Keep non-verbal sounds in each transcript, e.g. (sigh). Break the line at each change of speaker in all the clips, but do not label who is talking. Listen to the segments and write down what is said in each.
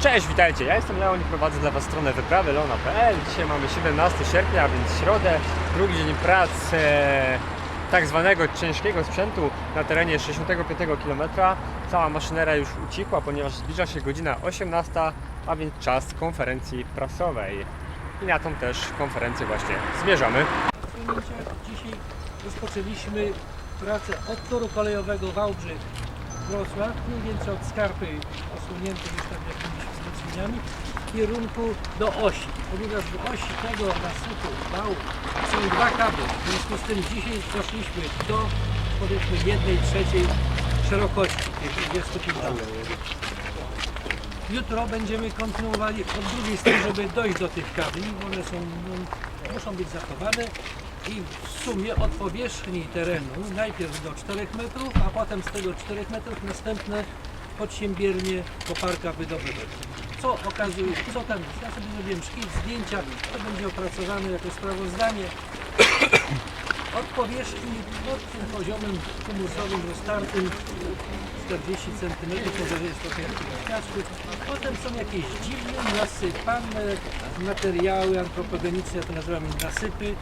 Cześć, witajcie, ja jestem Leon i prowadzę dla Was stronę wyprawy leona.pl. Dzisiaj mamy 17 sierpnia, więc środę, drugi dzień pracy tak zwanego ciężkiego sprzętu na terenie 65 km. Cała maszynera już ucichła, ponieważ zbliża się godzina 18, a więc czas konferencji prasowej. I na tą też konferencję właśnie zmierzamy.
Dzisiaj rozpoczęliśmy pracę od toru kolejowego Wałbrzych Wrocław, mniej więcej od skarpy osunięty już tam jakimiś wzmocnieniami w kierunku do osi. Ponieważ do osi tego nasypu wału są dwa kable, w związku z tym dzisiaj doszliśmy do powiedzmy jednej trzeciej szerokości tych 25 Jutro będziemy kontynuowali od drugiej strony, żeby dojść do tych kabli. One są, no, muszą być zachowane i w sumie od powierzchni terenu najpierw do 4 metrów, a potem z tego 4 metrów następne podsiębiernie koparka wydobywać. Co okazuje, co tam jest? Ja sobie zrobiłem szkic, zdjęcia, to będzie opracowane jako sprawozdanie. Od powierzchni, pod tym poziomem humusowym roztartym 40 cm, może jest trochę piasku. Potem są jakieś dziwne, nasypane materiały antropogeniczne, ja to nazywam nasypy,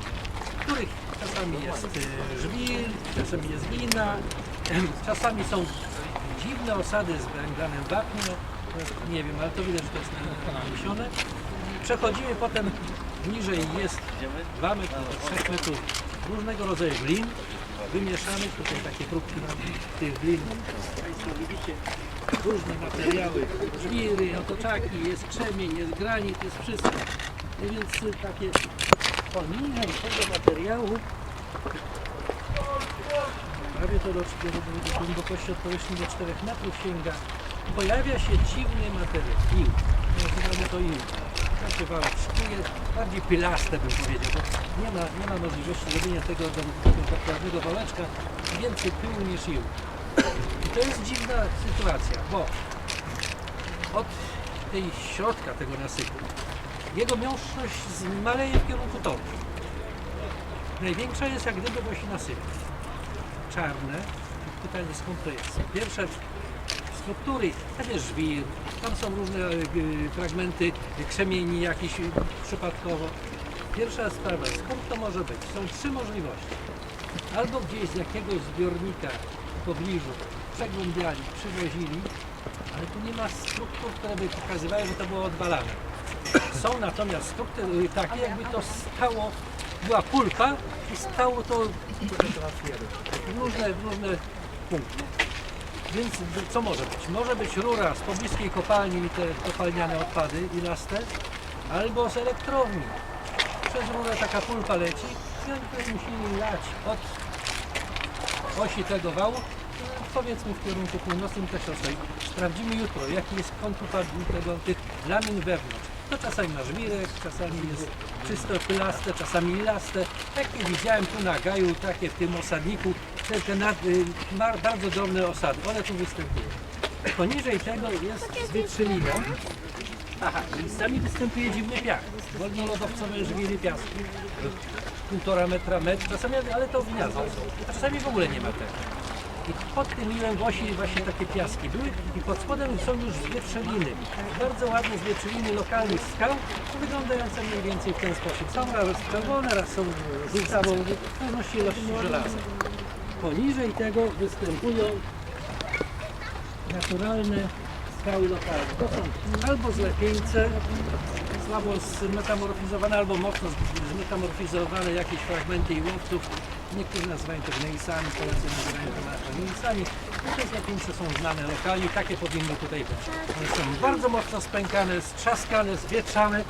których czasami jest e, żwir, czasami jest glina, (clears throat) czasami są dziwne osady z węglanem wapnia, nie wiem, ale to widać, że to jest naniesione. Przechodzimy potem niżej jest 2 metry do 3 metrów różnego rodzaju glin wymieszanych, tutaj takie próbki tych glin. Państwo widzicie różne materiały, żwiry, otoczaki, jest krzemień, jest granit, jest wszystko. No więc takie poniżej tego materiału prawie to do, do, głębokości od powierzchni do 4 metrów sięga. Pojawia się dziwny materiał, ił. Nazywamy to ił. Się wałek bardziej pilaste bym powiedział, bo nie ma, nie ma możliwości zrobienia tego do, do dokładnego wałeczka więcej pyłu niż ił. I to jest dziwna sytuacja, bo od tej środka tego nasypu jego miąższość zmaleje w kierunku toru. Największa jest jak gdyby właśnie nasyp. Czarne. Pytanie skąd to jest? Pierwsze struktury, tam jest żwir, tam są różne e, fragmenty krzemieni jakieś e, przypadkowo. Pierwsza sprawa, skąd to może być? Są trzy możliwości. Albo gdzieś z jakiegoś zbiornika w pobliżu przegłębiali, przywozili, ale tu nie ma struktur, które by pokazywały, że to było odwalane. Są natomiast struktury takie, jakby to stało, była pulpa i stało to różne, różne punkty. Więc co może być? Może być rura z pobliskiej kopalni i te kopalniane odpady i laste, albo z elektrowni. Przez rurę taka pulpa leci i oni tutaj lać od osi tego wału, powiedzmy w kierunku północnym też osoi. Sprawdzimy jutro, jaki jest kąt tych lamin wewnątrz. To czasami ma żwirek, czasami jest czysto pylaste, czasami laste. Takie widziałem tu na gaju, takie w tym osadniku, te, te nad, y, ma bardzo drobne osady, one tu występują. Poniżej tego jest z wietrzyliną. Aha, miejscami występuje dziwny piach. Wolnolodowcowe żwiry piasku. Półtora metra, metr, czasami, ale to w gniazdo czasami w ogóle nie ma tego. I pod tym miłem Włosi właśnie takie piaski były i pod spodem są już zwietrzeliny. Bardzo ładne zwietrzeliny lokalnych skał, wyglądające mniej więcej w ten sposób. Są raz czerwone, raz są żółtawo, w pewności ilości żelaza. Poniżej tego występują naturalne skały lokalne. To są albo zlepieńce, słabo zmetamorfizowane, albo mocno zmetamorfizowane jakieś fragmenty iłowców. Niektórzy nazywają to gnejsami, Polacy nazywają to gnejsami. Te zlepieńce są znane lokalnie, takie powinny tutaj być. One są bardzo mocno spękane, strzaskane, zwietrzane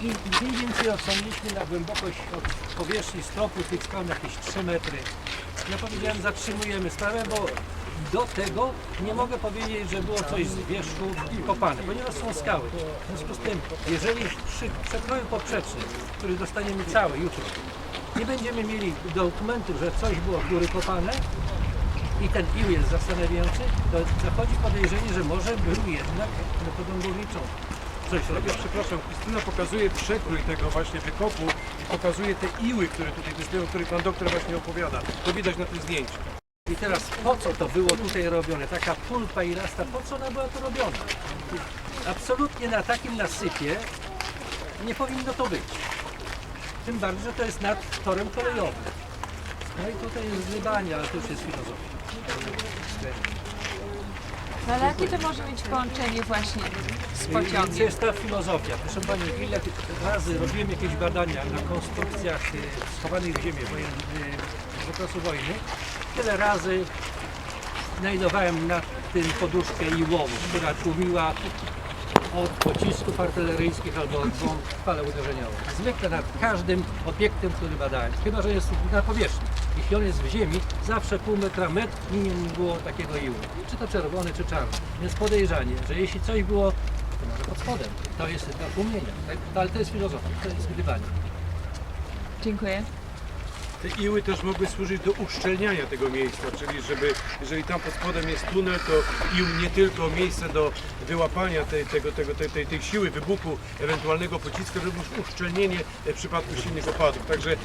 i mniej więcej oceniliśmy na głębokość od powierzchni stropu tych skał jakieś 3 metry. Ja powiedziałem, zatrzymujemy sprawę, bo do tego nie mogę powiedzieć, że było coś z wierzchu kopane, ponieważ są skały. W związku z tym, jeżeli przy przekroju poprzecznym, który dostaniemy cały jutro, nie będziemy mieli dokumentów, że coś było w góry kopane i ten ił jest zastanawiający, to zachodzi podejrzenie, że może był jednak metodą górniczą coś robił.
Ja przepraszam, Krystyna pokazuje przekrój tego właśnie wykopu i pokazuje te iły, które tutaj występują, o których pan doktor właśnie opowiada. To widać na tym zdjęciu.
I teraz po co to było tutaj robione? Taka pulpa i rasta, po co ona była to robiona? absolutnie na takim nasypie nie powinno to być. Tym bardziej, że to jest nad torem kolejowym. No i tutaj jest zrybanie, ale to już jest filozofia.
No ale jakie to może mieć połączenie właśnie z
I to
pociągiem?
jest ta filozofia. Proszę Pani, ile razy robiłem jakieś badania na konstrukcjach y, schowanych w ziemię wojen- y, z okresu wojny, tyle razy znajdowałem na tym poduszkę iłowu, która tłumiła od pocisków artyleryjskich albo od bomb fale uderzeniowe. Zwykle nad każdym obiektem, który badałem, chyba że jest na powierzchni. Jeśli on jest w ziemi, zawsze pół metra, metr minimum było takiego iłu. Czy to czerwony, czy czarny. Więc podejrzanie, że jeśli coś było, to może pod spodem. To jest do tłumienia. Ale to jest filozofia, to jest gdybanie.
Dziękuję.
Te iły też mogły służyć do uszczelniania tego miejsca, czyli żeby, jeżeli tam pod spodem jest tunel, to ił nie tylko miejsce do wyłapania tej, tego, tego, tej, tej, tej siły wybuchu ewentualnego pocisku, ale również uszczelnienie e, w przypadku silnych opadów. Także e,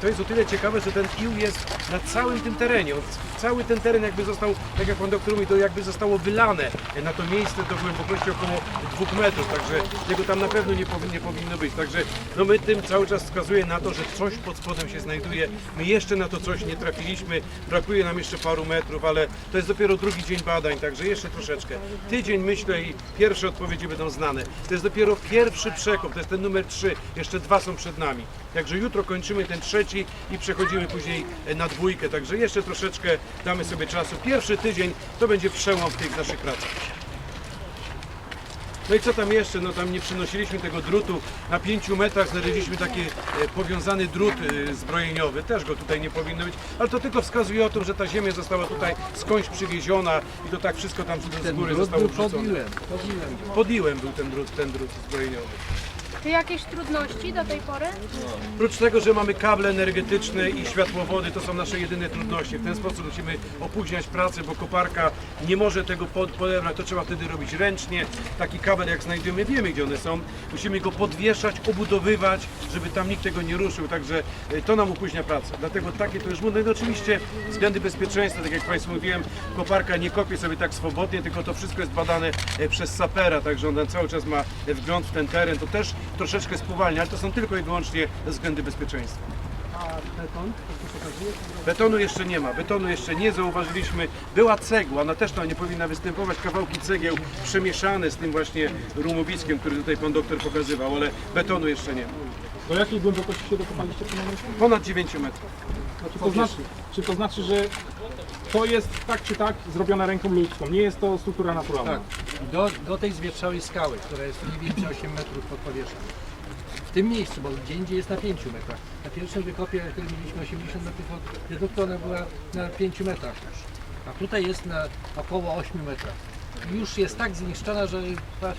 to jest o tyle ciekawe, że ten ił jest na całym tym terenie. Cały ten teren jakby został, tak jak pan doktor mówi, to jakby zostało wylane e, na to miejsce do głębokości około dwóch metrów, także tego tam na pewno nie, powi- nie powinno być. Także no my tym cały czas wskazuje na to, że coś pod spodem się znajduje. My jeszcze na to coś nie trafiliśmy, brakuje nam jeszcze paru metrów, ale to jest dopiero drugi dzień badań, także jeszcze troszeczkę. Tydzień myślę i pierwsze odpowiedzi będą znane. To jest dopiero pierwszy przekop, to jest ten numer 3, jeszcze dwa są przed nami. Także jutro kończymy ten trzeci i przechodzimy później e, na dwójkę, także jeszcze troszeczkę damy sobie czasu. Pierwszy tydzień to będzie przełom w tych naszych pracach. No i co tam jeszcze? No tam nie przynosiliśmy tego drutu. Na 5 metrach znaleźliśmy taki e, powiązany drut e, zbrojeniowy. Też go tutaj nie powinno być. Ale to tylko wskazuje o tym, że ta ziemia została tutaj skądś przywieziona i to tak wszystko tam z góry zostało wrzucone.
podbiłem.
Podiłem był ten drut, ten drut zbrojeniowy.
Czy jakieś trudności do tej pory?
Oprócz tego, że mamy kable energetyczne i światłowody, to są nasze jedyne trudności. W ten sposób musimy opóźniać pracę, bo koparka nie może tego pod- podebrać, to trzeba wtedy robić ręcznie. Taki kabel jak znajdujemy, wiemy gdzie one są. Musimy go podwieszać, obudowywać, żeby tam nikt tego nie ruszył, także e, to nam opóźnia pracę. Dlatego takie to już no i oczywiście względy bezpieczeństwa, tak jak Państwu mówiłem, koparka nie kopie sobie tak swobodnie, tylko to wszystko jest badane e, przez sapera, także on cały czas ma e, wgląd w ten teren, to też troszeczkę spowalnia, ale to są tylko i wyłącznie względy bezpieczeństwa.
A beton, to co pokazuje?
Betonu jeszcze nie ma, betonu jeszcze nie zauważyliśmy. Była cegła, ona też tam nie powinna występować, kawałki cegieł przemieszane z tym właśnie rumowiskiem, który tutaj pan doktor pokazywał, ale betonu jeszcze nie ma.
Do jakiej głębokości się dokopaliście w tym momencie?
Ponad 9 metrów.
Czy to, znaczy, czy to znaczy, że to jest tak czy tak zrobione ręką ludzką, nie jest to struktura naturalna?
Tak. Do, do tej zwietrzałej skały, która jest mniej więcej 8 metrów pod powierzchnią. W tym miejscu, bo gdzie indziej jest na 5 metrach. Na pierwszym wykopie, który mieliśmy 80 metrów od wiaduktu, ona była na 5 metrach. A tutaj jest na około 8 metrach. Już jest tak zniszczona, że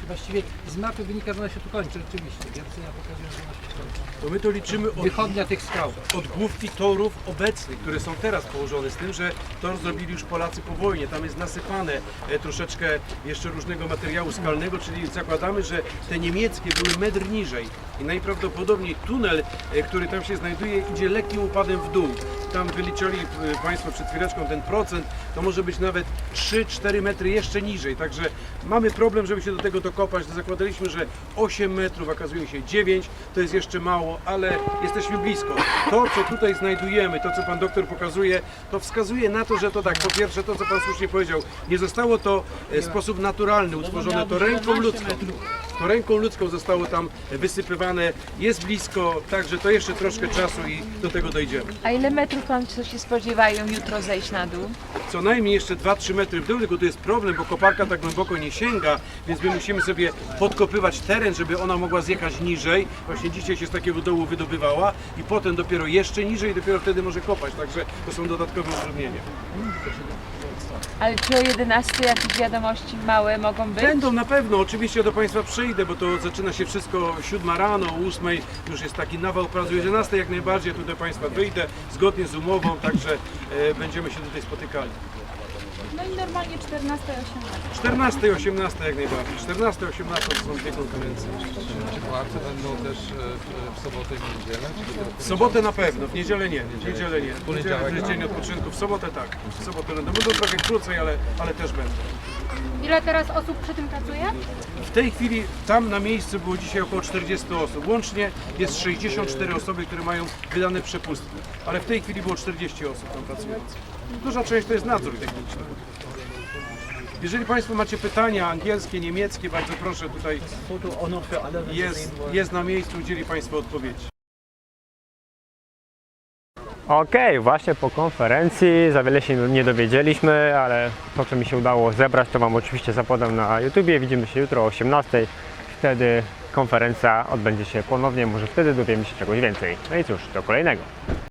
właściwie z mapy wynika, że ona się tu kończy. Rzeczywiście, wiercenia pokazują, że ona się kończy.
To my to liczymy od,
Wychodnia tych skał.
od główki torów obecnych, które są teraz położone, z tym, że tor zrobili już Polacy po wojnie. Tam jest nasypane e, troszeczkę jeszcze różnego materiału skalnego, czyli zakładamy, że te niemieckie były metr niżej i najprawdopodobniej tunel, e, który tam się znajduje, idzie lekkim upadem w dół. Tam wyliczyli e, Państwo przed chwileczką ten procent, to może być nawet 3-4 metry jeszcze niżej, także mamy problem, żeby się do tego dokopać. Zakładaliśmy, że 8 metrów, okazuje się 9, to jest jeszcze mało, ale jesteśmy blisko. To, co tutaj znajdujemy, to, co Pan doktor pokazuje, to wskazuje na to, że to tak, po pierwsze to, co Pan słusznie powiedział, nie zostało to e, w sposób naturalny utworzone, to ręką ludzką. To ręką ludzką zostało tam wysypywane, jest blisko, także to jeszcze troszkę czasu i do tego dojdziemy.
A ile metrów Państwo się spodziewają jutro zejść na dół?
co najmniej jeszcze 2-3 metry w dół, tylko tu jest problem, bo koparka tak głęboko nie sięga, więc my musimy sobie podkopywać teren, żeby ona mogła zjechać niżej. Właśnie dzisiaj się z takiego dołu wydobywała i potem dopiero jeszcze niżej dopiero wtedy może kopać, także to są dodatkowe utrudnienia.
Ale czy o 11 jakieś wiadomości małe mogą być?
Będą na pewno, oczywiście do Państwa przyjdę, bo to zaczyna się wszystko 7 rano, o 8 już jest taki nawał pracy, o 11 jak najbardziej tu do Państwa wyjdę, zgodnie z umową, także e, będziemy się tutaj spotykali.
No i normalnie 14 18.
14 i 18 jak najbardziej. 14 i 18 to są dwie konferencje.
Czy płace będą też e, w, w sobotę i niedzielę? Czy dopiero
W sobotę na pewno, w niedzielę nie. W niedzielę nie. W niedzielę to jest dzień odpoczynku, w sobotę tak. W sobotę będą. Będą trochę krócej, ale, ale też będą.
Ile teraz osób przy tym pracuje?
W tej chwili tam na miejscu było dzisiaj około 40 osób. Łącznie jest 64 osoby, które mają wydane przepustki. Ale w tej chwili było 40 osób tam pracujących. Duża część to jest nadzór techniczny. Jeżeli Państwo macie pytania angielskie, niemieckie, bardzo proszę tutaj jest, jest na miejscu, udzieli Państwu odpowiedzi.
Okej, właśnie po konferencji za wiele się nie dowiedzieliśmy, ale to co mi się udało zebrać to Wam oczywiście zapodam na YouTubie. Widzimy się jutro o 18. Wtedy konferencja odbędzie się ponownie, może wtedy dowiemy się czegoś więcej. No i cóż, do kolejnego.